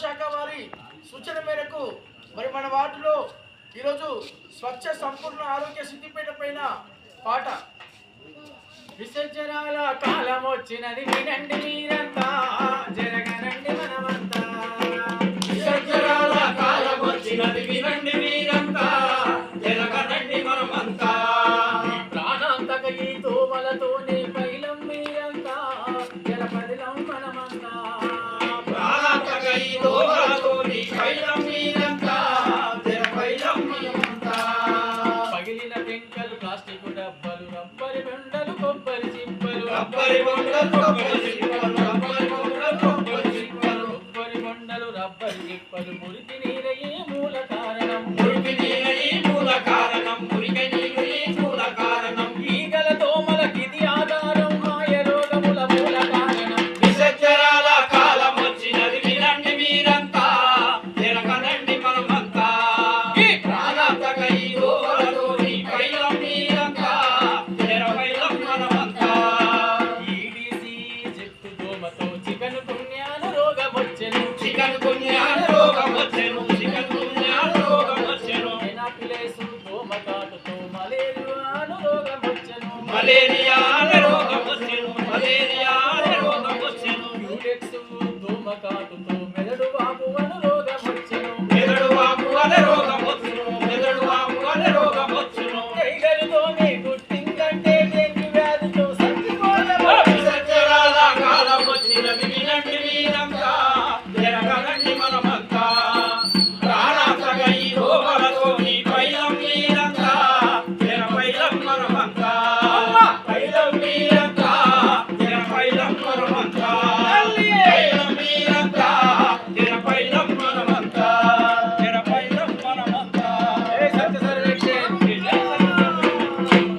శాఖ వారి సూచన మేరకు మరి మన వార్డులో ఈరోజు స్వచ్ఛ సంపూర్ణ ఆరోగ్య సిద్ధిపేట పైన పాట. విసర్జనాల కాలం వచ్చినది వినండి మీరంతా జరగనండి మనమంతా. విసర్జనాల కాలం వచ్చినది వినండి మీరంతా జరగనండి మనమంతా. ప్రాణాంతక ఈ తోమలతోనే పగిలిన పెంకలు ప్లాస్టిక్ డబ్బలు రబ్బరి బెండలు కొబ్బరి చిప్పలు రబ్బరి బొండలు కొబ్బరి చిప్పలు. రబ్బరి బొండలు రబ్బరి చిప్పలు మురికి మలేరియా రోగం వచ్చెను మలేరియా రోగం వచ్చెను యూరెక్స్ దోమకాయ